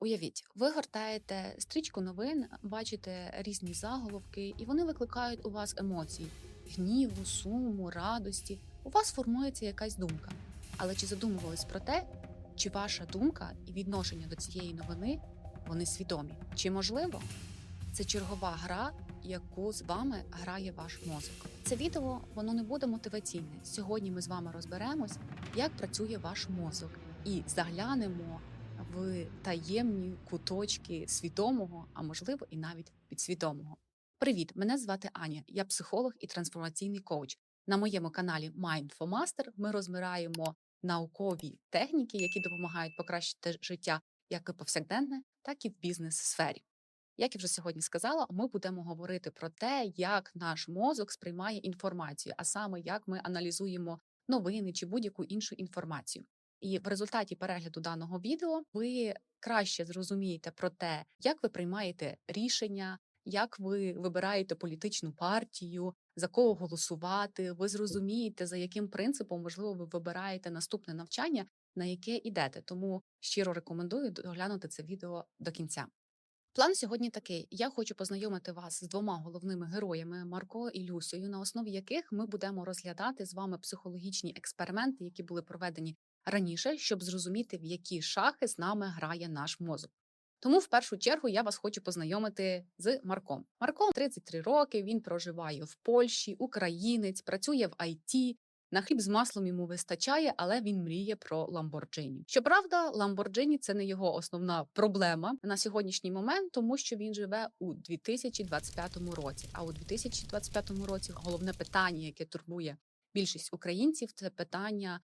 Уявіть, ви гортаєте стрічку новин, бачите різні заголовки, і вони викликають у вас емоції: гніву, суму, радості. У вас формується якась думка. Але чи задумувались про те, чи ваша думка і відношення до цієї новини вони свідомі? Чи можливо це чергова гра, яку з вами грає ваш мозок? Це відео воно не буде мотиваційне. Сьогодні ми з вами розберемось, як працює ваш мозок, і заглянемо в таємні куточки свідомого, а можливо і навіть підсвідомого. Привіт! Мене звати Аня. Я психолог і трансформаційний коуч. На моєму каналі Mind for Master ми розбираємо наукові техніки, які допомагають покращити життя як і повсякденне, так і в бізнес-сфері. Як я вже сьогодні сказала, ми будемо говорити про те, як наш мозок сприймає інформацію, а саме як ми аналізуємо новини чи будь-яку іншу інформацію. І в результаті перегляду даного відео ви краще зрозумієте про те, як ви приймаєте рішення, як ви вибираєте політичну партію, за кого голосувати. Ви зрозумієте, за яким принципом можливо ви вибираєте наступне навчання, на яке йдете. Тому щиро рекомендую доглянути це відео до кінця. План сьогодні такий: я хочу познайомити вас з двома головними героями Марко і Люсею, на основі яких ми будемо розглядати з вами психологічні експерименти, які були проведені раніше, щоб зрозуміти, в які шахи з нами грає наш мозок. Тому в першу чергу я вас хочу познайомити з Марком. Марко 33 роки. Він проживає в Польщі, українець, працює в IT, на хліб з маслом йому вистачає, але він мріє про Ламборджині. Щоправда, Ламборджині це не його основна проблема на сьогоднішній момент, тому що він живе у 2025 році. А у 2025 році головне питання, яке турбує більшість українців, це питання.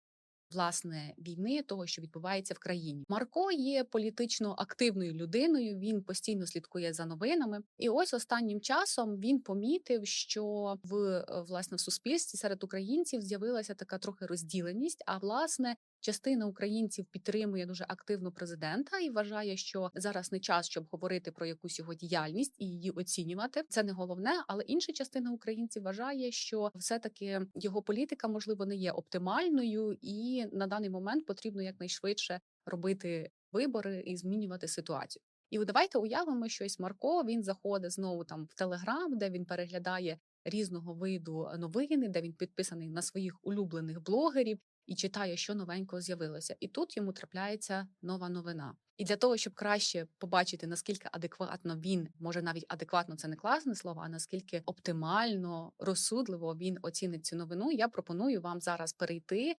Власне, війни того, що відбувається в країні, Марко є політично активною людиною. Він постійно слідкує за новинами. І ось останнім часом він помітив, що в власне в суспільстві серед українців з'явилася така трохи розділеність. А власне, частина українців підтримує дуже активно президента і вважає, що зараз не час, щоб говорити про якусь його діяльність і її оцінювати. Це не головне, але інша частина українців вважає, що все таки його політика можливо не є оптимальною, і на даний момент потрібно якнайшвидше робити вибори і змінювати ситуацію. І давайте уявимо, що ось Марко він заходить знову там в Телеграм, де він переглядає різного виду новини, де він підписаний на своїх улюблених блогерів і читає, що новенького з'явилося. І тут йому трапляється нова новина. І для того, щоб краще побачити, наскільки адекватно він може навіть адекватно це не класне слово, а наскільки оптимально розсудливо він оцінить цю новину, я пропоную вам зараз перейти.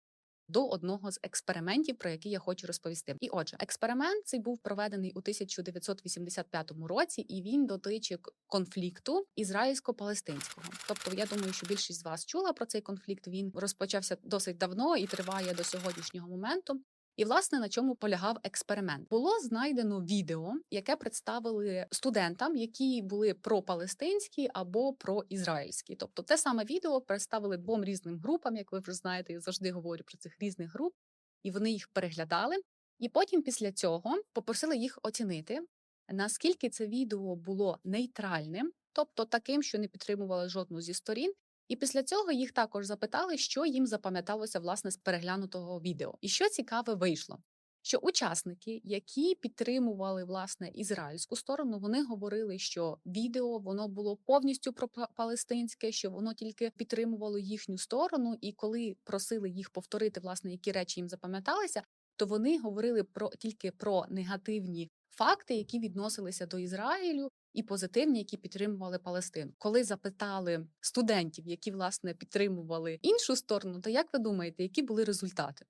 До одного з експериментів, про який я хочу розповісти. І отже, експеримент цей був проведений у 1985 році, і він дотичить конфлікту ізраїльсько-палестинського. Тобто, я думаю, що більшість з вас чула про цей конфлікт. Він розпочався досить давно і триває до сьогоднішнього моменту. І власне на чому полягав експеримент? Було знайдено відео, яке представили студентам, які були пропалестинські або проізраїльські. Тобто, те саме відео представили двом різним групам, як ви вже знаєте, я завжди говорю про цих різних груп, і вони їх переглядали. І потім, після цього, попросили їх оцінити, наскільки це відео було нейтральним, тобто таким, що не підтримувало жодну зі сторін. І після цього їх також запитали, що їм запам'яталося власне з переглянутого відео. І що цікаве вийшло, що учасники, які підтримували власне ізраїльську сторону, вони говорили, що відео воно було повністю пропалестинське, що воно тільки підтримувало їхню сторону, і коли просили їх повторити, власне, які речі їм запам'яталися, то вони говорили про тільки про негативні факти, які відносилися до Ізраїлю, і позитивні, які підтримували Палестину. Коли запитали студентів, які власне підтримували іншу сторону, то як ви думаєте, які були результати?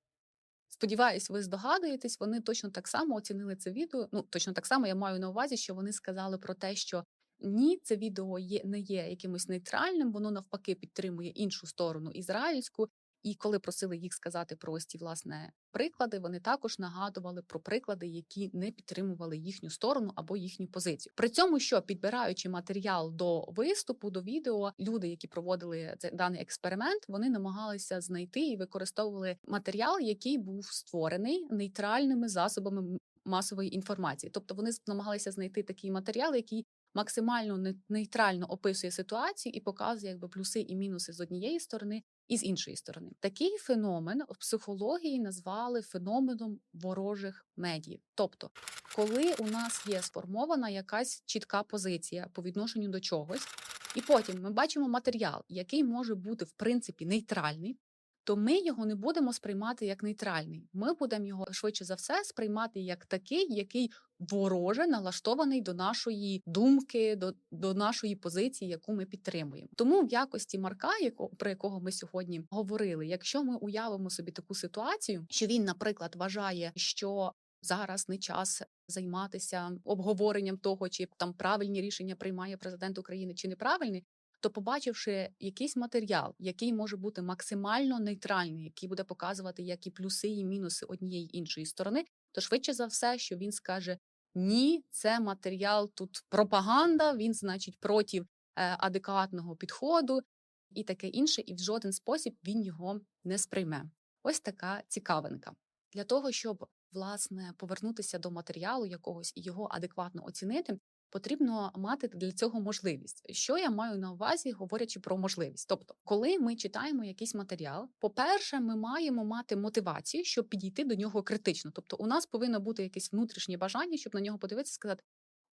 Сподіваюсь, ви здогадуєтесь, вони точно так само оцінили це відео. Ну точно так само я маю на увазі, що вони сказали про те, що ні, це відео є не є якимось нейтральним, воно навпаки підтримує іншу сторону ізраїльську, і коли просили їх сказати про ось ті власне приклади, вони також нагадували про приклади, які не підтримували їхню сторону або їхню позицію. При цьому, що підбираючи матеріал до виступу, до відео, люди, які проводили цей даний експеримент, вони намагалися знайти і використовували матеріал, який був створений нейтральними засобами масової інформації. Тобто вони намагалися знайти такий матеріал, який максимально нейтрально описує ситуацію і показує якби плюси і мінуси з однієї сторони і з іншої сторони. Такий феномен в психології назвали феноменом ворожих медій. Тобто, коли у нас є сформована якась чітка позиція по відношенню до чогось, і потім ми бачимо матеріал, який може бути в принципі нейтральний. То ми його не будемо сприймати як нейтральний. Ми будемо його швидше за все сприймати як такий, який вороже налаштований до нашої думки, до, до нашої позиції, яку ми підтримуємо. Тому в якості Марка, яко, про якого ми сьогодні говорили, якщо ми уявимо собі таку ситуацію, що він, наприклад, вважає, що зараз не час займатися обговоренням того, чи там правильні рішення приймає президент України чи неправильні. То, побачивши якийсь матеріал, який може бути максимально нейтральний, який буде показувати як і плюси, і мінуси однієї іншої сторони, то швидше за все, що він скаже: ні, це матеріал тут пропаганда, він, значить, проти е, адекватного підходу і таке інше, і в жоден спосіб він його не сприйме. Ось така цікавинка. Для того, щоб власне повернутися до матеріалу якогось і його адекватно оцінити, потрібно мати для цього можливість. Що я маю на увазі, говорячи про можливість? Тобто, коли ми читаємо якийсь матеріал, по-перше, ми маємо мати мотивацію, щоб підійти до нього критично. Тобто, у нас повинно бути якесь внутрішнє бажання, щоб на нього подивитися, сказати.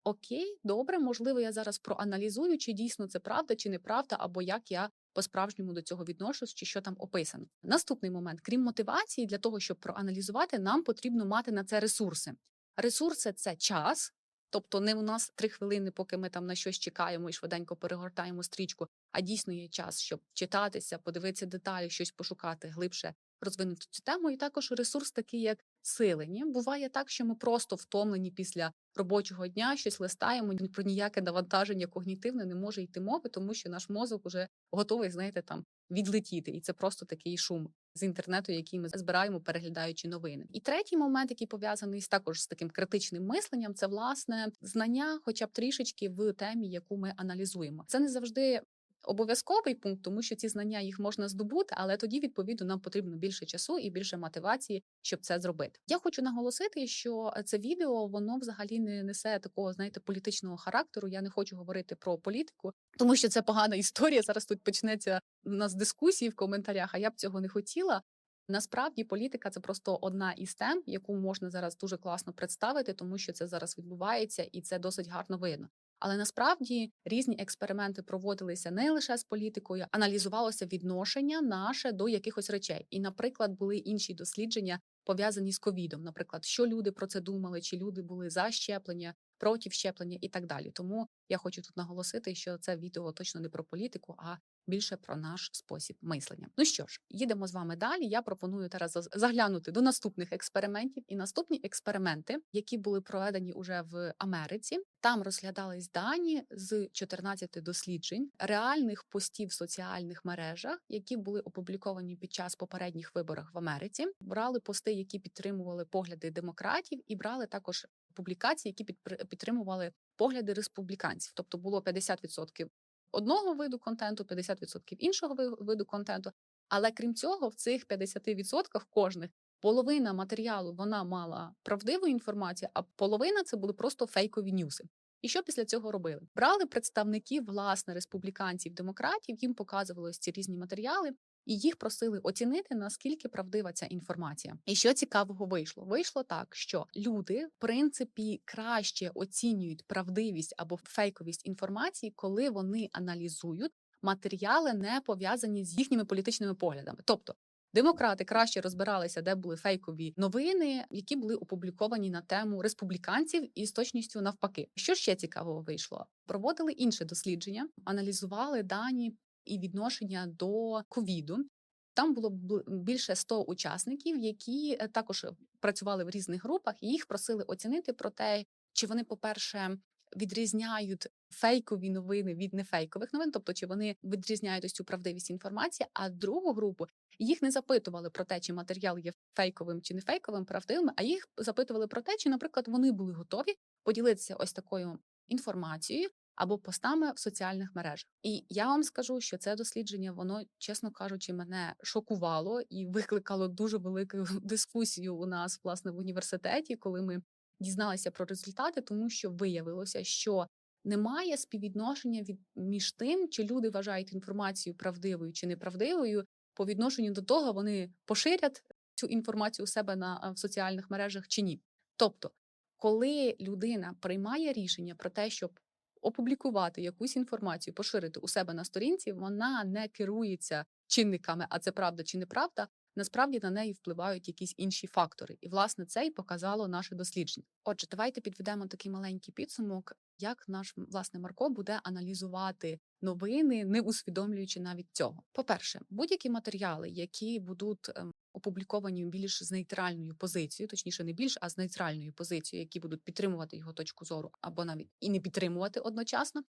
Окей, добре, можливо, я зараз проаналізую, чи дійсно це правда, чи неправда, або як я по-справжньому до цього відношусь, чи що там описано. Наступний момент, крім мотивації, для того, щоб проаналізувати, нам потрібно мати на це ресурси. Ресурси це час, тобто не у нас три хвилини, поки ми там на щось чекаємо і швиденько перегортаємо стрічку, а дійсно є час, щоб читатися, подивитися деталі, щось пошукати, глибше розвинути цю тему. І також ресурс такий, як сили. Ні? Буває так, що ми просто втомлені після робочого дня, щось листаємо, про ніяке навантаження когнітивне не може йти мови, тому що наш мозок уже готовий, знаєте, там відлетіти, і це просто такий шум з інтернету, який ми збираємо, переглядаючи новини. І третій момент, який пов'язаний також з таким критичним мисленням, це власне знання, хоча б трішечки в темі, яку ми аналізуємо. Це не завжди. Обов'язковий пункт, тому що ці знання їх можна здобути, але тоді відповідно нам потрібно більше часу і більше мотивації, щоб це зробити. Я хочу наголосити, що це відео воно взагалі не несе такого, знаєте, політичного характеру. Я не хочу говорити про політику, тому що це погана історія. Зараз тут почнеться у нас дискусії в коментарях. А я б цього не хотіла. Насправді політика це просто одна із тем, яку можна зараз дуже класно представити, тому що це зараз відбувається, і це досить гарно видно. Але насправді різні експерименти проводилися не лише з політикою, аналізувалося відношення наше до якихось речей. І, наприклад, були інші дослідження пов'язані з ковідом. Наприклад, що люди про це думали, чи люди були за щеплення, проти щеплення і так далі. Тому я хочу тут наголосити, що це відео точно не про політику, а більше про наш спосіб мислення. Ну що ж, їдемо з вами далі. Я пропоную зараз заглянути до наступних експериментів. І наступні експерименти, які були проведені уже в Америці, там розглядались дані з 14 досліджень реальних постів в соціальних мережах, які були опубліковані під час попередніх виборів в Америці. Брали пости, які підтримували погляди демократів, і брали також публікації, які підтримували погляди республіканців. Тобто було 50% одного виду контенту, 50% іншого виду контенту. Але крім цього, в цих 50% кожних половина матеріалу вона мала правдиву інформацію, а половина це були просто фейкові ньюси. І що після цього робили? Брали представників власне республіканців, демократів, їм показували ці різні матеріали, і їх просили оцінити наскільки правдива ця інформація. І що цікавого вийшло? Вийшло так, що люди в принципі краще оцінюють правдивість або фейковість інформації, коли вони аналізують матеріали, не пов'язані з їхніми політичними поглядами. Тобто Демократи краще розбиралися, де були фейкові новини, які були опубліковані на тему республіканців і з точністю навпаки. Що ще цікавого вийшло? Проводили інше дослідження, аналізували дані і відношення до ковіду. Там було більше 100 учасників, які е, також працювали в різних групах, і їх просили оцінити про те, чи вони, по-перше, відрізняють фейкові новини від нефейкових новин, тобто чи вони відрізняють ось цю правдивість інформації. А другу групу їх не запитували про те, чи матеріал є фейковим чи не фейковим, правдивим, а їх запитували про те, чи, наприклад, вони були готові поділитися ось такою інформацією або постами в соціальних мережах. І я вам скажу, що це дослідження, воно, чесно кажучи, мене шокувало і викликало дуже велику дискусію у нас власне в університеті, коли ми дізналися про результати, тому що виявилося, що немає співвідношення від між тим, чи люди вважають інформацію правдивою чи неправдивою по відношенню до того, вони поширять цю інформацію у себе на в соціальних мережах чи ні. Тобто, коли людина приймає рішення про те, щоб опублікувати якусь інформацію, поширити у себе на сторінці, вона не керується чинниками, а це правда чи неправда. Насправді на неї впливають якісь інші фактори, і власне це й показало наше дослідження. Отже, давайте підведемо такий маленький підсумок, як наш власне Марко буде аналізувати новини, не усвідомлюючи навіть цього. По-перше, будь-які матеріали, які будуть ем, опубліковані більш з нейтральною позицією, точніше, не більш, а з нейтральною позицією, які будуть підтримувати його точку зору, або навіть і не підтримувати одночасно,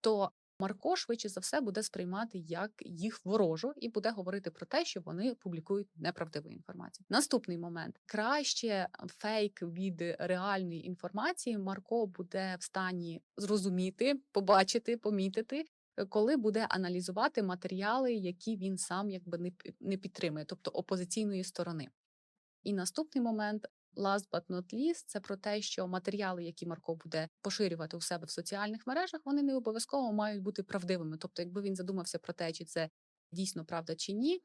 то Марко швидше за все буде сприймати як їх ворожу і буде говорити про те, що вони публікують неправдиву інформацію. Наступний момент краще фейк від реальної інформації Марко буде в стані зрозуміти, побачити, помітити. Коли буде аналізувати матеріали, які він сам якби не підтримує, тобто опозиційної сторони. І наступний момент, last but not least, це про те, що матеріали, які Марко буде поширювати у себе в соціальних мережах, вони не обов'язково мають бути правдивими. Тобто, якби він задумався про те, чи це дійсно правда чи ні,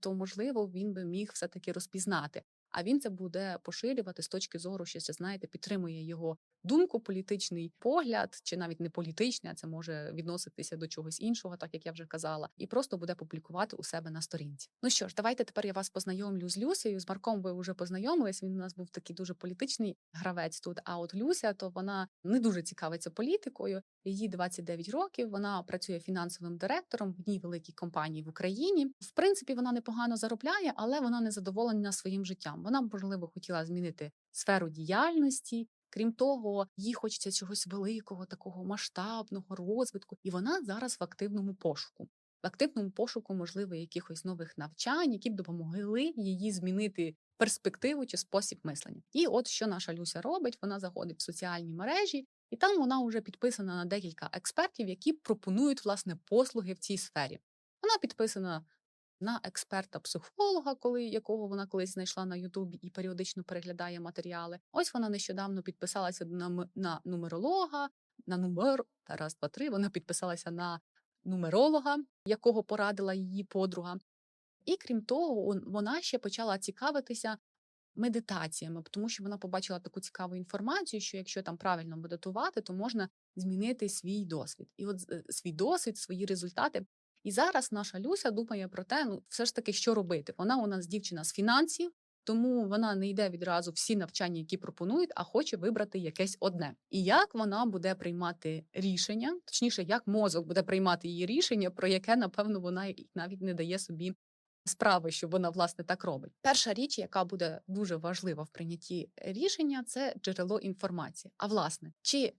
то можливо він би міг все таки розпізнати. А він це буде поширювати з точки зору, що знаєте, підтримує його думку, політичний погляд, чи навіть не політичний, а це може відноситися до чогось іншого, так як я вже казала, і просто буде публікувати у себе на сторінці. Ну що ж, давайте тепер я вас познайомлю з Люсею. З Марком ви вже познайомились. Він у нас був такий дуже політичний гравець тут. А от Люся, то вона не дуже цікавиться політикою. Їй 29 років. Вона працює фінансовим директором в одній великій компанії в Україні. В принципі, вона непогано заробляє, але вона не задоволена своїм життям. Вона можливо хотіла змінити сферу діяльності. Крім того, їй хочеться чогось великого, такого масштабного розвитку, і вона зараз в активному пошуку. В активному пошуку, можливо, якихось нових навчань, які б допомогли її змінити перспективу чи спосіб мислення. І от що наша Люся робить: вона заходить в соціальні мережі, і там вона вже підписана на декілька експертів, які пропонують власне послуги в цій сфері. Вона підписана на експерта-психолога, коли якого вона колись знайшла на Ютубі і періодично переглядає матеріали. Ось вона нещодавно підписалася на, на нумеролога, на нумер та раз, два, три. Вона підписалася на нумеролога, якого порадила її подруга. І крім того, вона ще почала цікавитися медитаціями, тому що вона побачила таку цікаву інформацію, що якщо там правильно медитувати, то можна змінити свій досвід. І от е, свій досвід, свої результати. І зараз наша Люся думає про те, ну все ж таки, що робити. Вона у нас дівчина з фінансів, тому вона не йде відразу всі навчання, які пропонують, а хоче вибрати якесь одне. І як вона буде приймати рішення, точніше, як мозок буде приймати її рішення, про яке напевно вона навіть не дає собі справи, що вона власне так робить. Перша річ, яка буде дуже важлива в прийнятті рішення, це джерело інформації. А власне, чи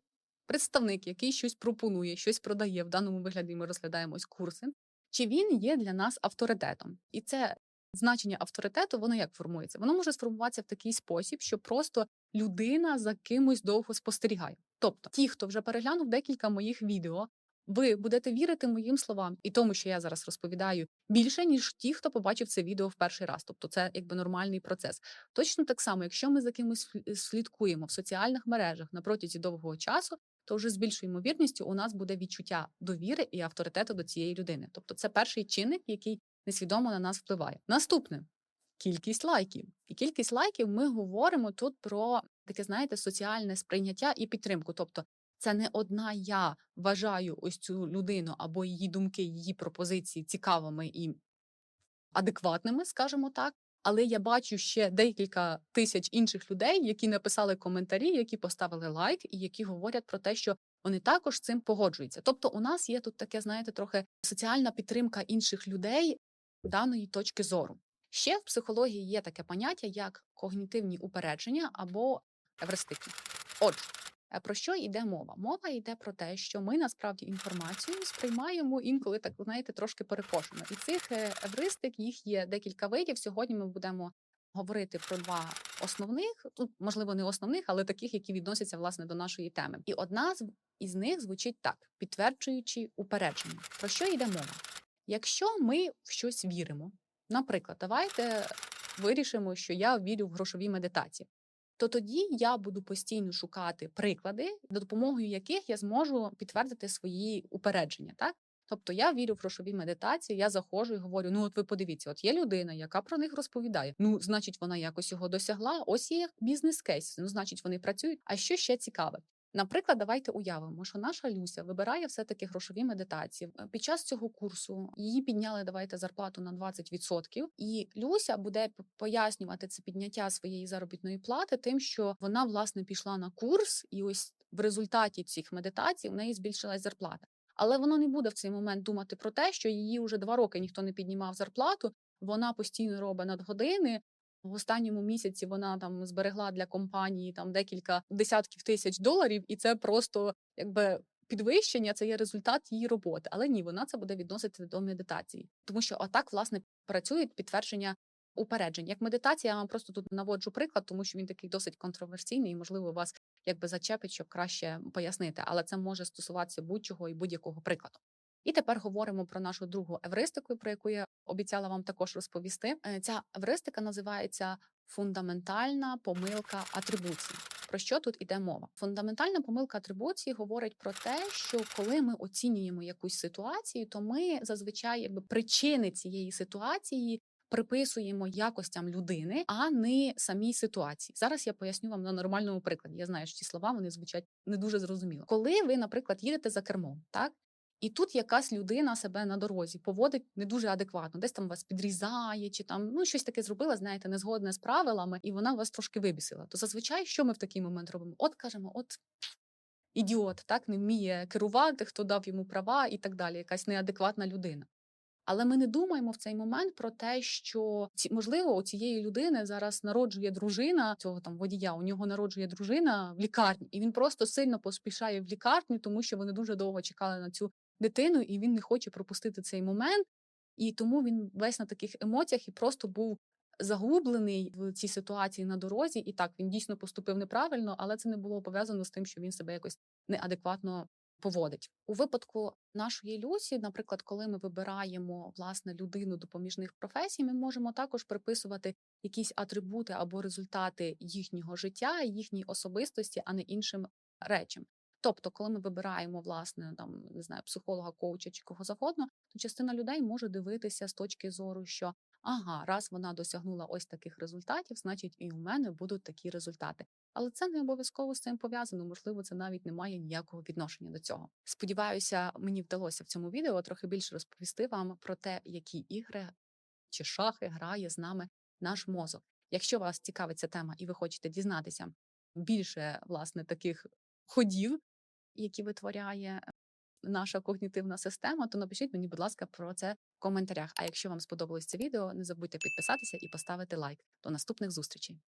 представник, який щось пропонує, щось продає в даному вигляді, ми розглядаємо ось курси, чи він є для нас авторитетом? І це значення авторитету, воно як формується? Воно може сформуватися в такий спосіб, що просто людина за кимось довго спостерігає. Тобто, ті, хто вже переглянув декілька моїх відео, ви будете вірити моїм словам і тому, що я зараз розповідаю більше, ніж ті, хто побачив це відео в перший раз. Тобто, це якби нормальний процес. Точно так само, якщо ми за кимось слідкуємо в соціальних мережах на протязі довгого часу, то вже з більшою ймовірністю у нас буде відчуття довіри і авторитету до цієї людини. Тобто, це перший чинник, який несвідомо на нас впливає. Наступне кількість лайків. І кількість лайків ми говоримо тут про таке, знаєте, соціальне сприйняття і підтримку. Тобто, це не одна я вважаю ось цю людину або її думки, її пропозиції цікавими і адекватними, скажімо так. Але я бачу ще декілька тисяч інших людей, які написали коментарі, які поставили лайк, і які говорять про те, що вони також цим погоджуються. Тобто, у нас є тут таке, знаєте, трохи соціальна підтримка інших людей даної точки зору. Ще в психології є таке поняття, як когнітивні упередження або евристики. Отже, про що йде мова? Мова йде про те, що ми насправді інформацію сприймаємо інколи так, знаєте, трошки перекошено. І цих е, евристик їх є декілька видів. Сьогодні ми будемо говорити про два основних, тут можливо не основних, але таких, які відносяться власне до нашої теми. І одна з із них звучить так: підтверджуючи упередження. Про що йде мова? Якщо ми в щось віримо, наприклад, давайте вирішимо, що я вірю в грошові медитації. То тоді я буду постійно шукати приклади, за допомогою яких я зможу підтвердити свої упередження. Так Тобто я вірю в грошові медитації, я заходжу і говорю: ну от ви подивіться, от є людина, яка про них розповідає. Ну, значить, вона якось його досягла. Ось є бізнес-кейс. Ну, значить, вони працюють. А що ще цікаве? Наприклад, давайте уявимо, що наша Люся вибирає все-таки грошові медитації. Е, Під час цього курсу її підняли давайте зарплату на 20%, і Люся буде пояснювати це підняття своєї заробітної плати, тим, що вона власне пішла на курс, і ось в результаті цих медитацій в неї збільшилась зарплата. Але вона не буде в цей момент думати про те, що її вже два роки ніхто не піднімав зарплату. Вона постійно робить надгодини. В останньому місяці вона там зберегла для компанії там декілька десятків тисяч доларів, і це просто якби підвищення, це є результат її роботи. Але ні, вона це буде відносити до медитації, тому що отак власне працюють підтвердження упереджень. Як медитація, я вам просто тут наводжу приклад, тому що він такий досить контроверсійний, і можливо вас якби зачепить, щоб краще пояснити. Але це може стосуватися будь-чого і будь-якого прикладу. І тепер говоримо про нашу другу евристику, про яку я обіцяла вам також розповісти. Е, Ця евристика називається фундаментальна помилка атрибуції. Про що тут іде мова? Фундаментальна помилка атрибуції говорить про те, що коли ми оцінюємо якусь ситуацію, то ми зазвичай якби причини цієї ситуації. Приписуємо якостям людини, а не самій ситуації. Зараз я поясню вам на нормальному прикладі. Я знаю, що ці слова вони звучать не дуже зрозуміло. Коли ви, наприклад, їдете за кермом, так і тут якась людина себе на дорозі поводить не дуже адекватно, десь там вас підрізає, чи там ну щось таке зробила, знаєте, не згодне з правилами, і вона вас трошки вибісила. То зазвичай, що ми в такий момент робимо? От кажемо, от ідіот, так не вміє керувати, хто дав йому права і так далі, якась неадекватна людина. Але ми не думаємо в цей момент про те, що можливо у цієї людини зараз народжує дружина цього там водія. У нього народжує дружина в лікарні, і він просто сильно поспішає в лікарню, тому що вони дуже довго чекали на цю дитину, і він не хоче пропустити цей момент. І тому він весь на таких емоціях і просто був загублений в цій ситуації на дорозі. І так він дійсно поступив неправильно, але це не було пов'язано з тим, що він себе якось неадекватно поводить. У випадку нашої Люсі, наприклад, коли ми вибираємо власне людину допоміжних професій, ми можемо також приписувати якісь атрибути або результати їхнього життя, їхньої особистості, а не іншим речам. Тобто, коли ми вибираємо власне там не знаю, психолога, коуча чи кого завгодно, то частина людей може дивитися з точки зору, що ага, раз вона досягнула ось таких результатів, значить і у мене будуть такі результати. Але це не обов'язково з цим пов'язано. Можливо, це навіть не має ніякого відношення до цього. Сподіваюся, мені вдалося в цьому відео трохи більше розповісти вам про те, які ігри чи шахи грає з нами наш мозок. Якщо вас цікавить ця тема і ви хочете дізнатися більше власне таких ходів, які витворяє наша когнітивна система, то напишіть мені, будь ласка, про це в коментарях. А якщо вам сподобалось це відео, не забудьте підписатися і поставити лайк. До наступних зустрічей.